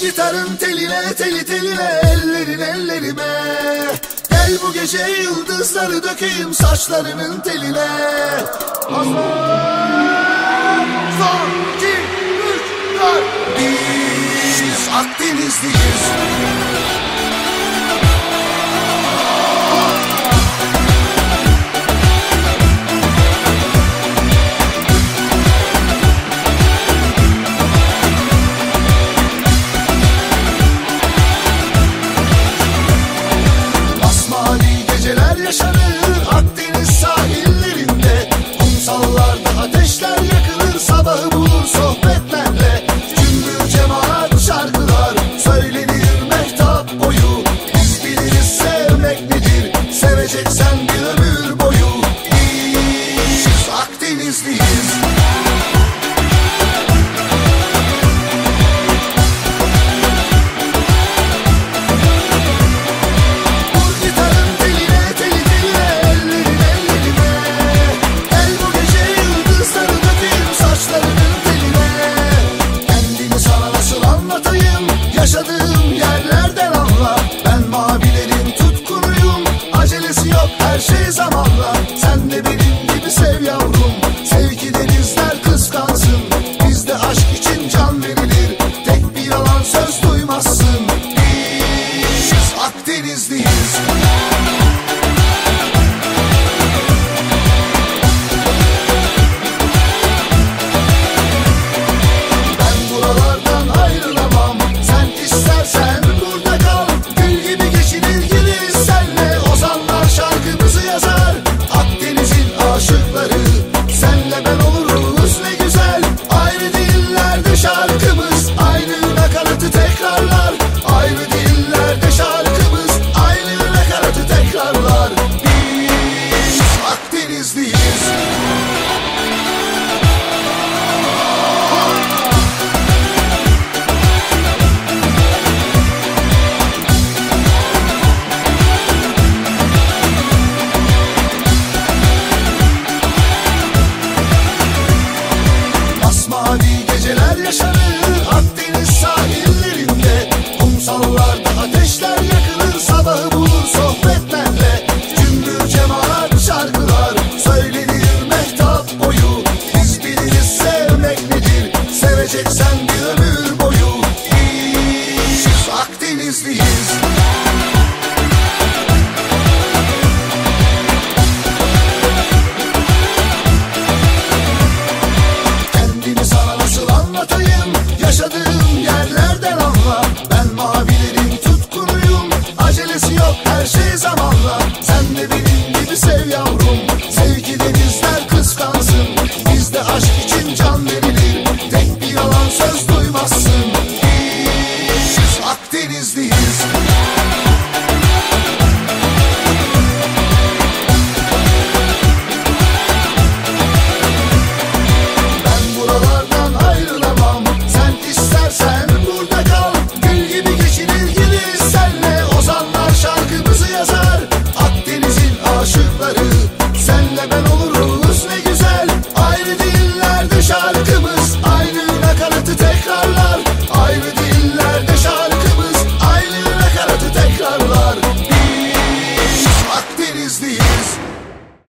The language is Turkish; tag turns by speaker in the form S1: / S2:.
S1: gitarın teline teli teline ellerin ellerime. Gel bu gece yıldızları dökeyim saçlarının teline. Hazır. Son iki üç dört. Biz Akdenizliyiz. boyu. Biz biliriz sevmek nedir? Seveceksen bir ömür boyu. Biz Akdenizliyiz. denizliyiz. Asmani geceler yaşanır Akdeniz sahillerinde Kumsallarda ateşler anlatayım Yaşadığım yerlerden anla. Ben mavilerin tutkunuyum. Acelesi yok her şey zamanla. Sen de benim gibi sev yavrum.